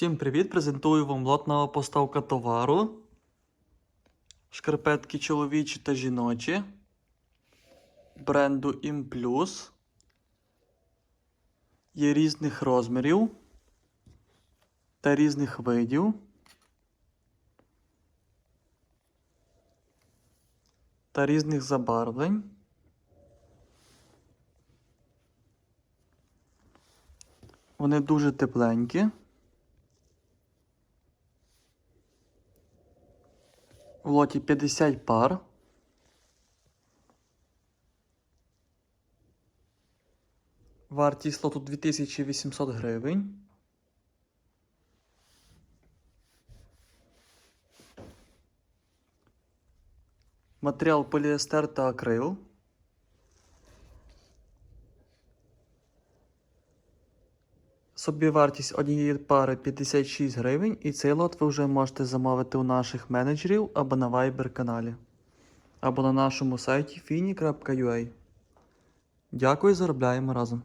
Всім привіт! Презентую вам лотна поставка товару. Шкарпетки чоловічі та жіночі. Бренду ImPlus. Є різних розмірів та різних видів. Та різних забарвлень. Вони дуже тепленькі. В лоті 50 пар. Вартість лоту 2800 гривень. Матеріал поліестер та акрил. Собівартість однієї пари 56 гривень, і цей лот ви вже можете замовити у наших менеджерів або на Viber каналі, або на нашому сайті fini.ua. Дякую, заробляємо разом.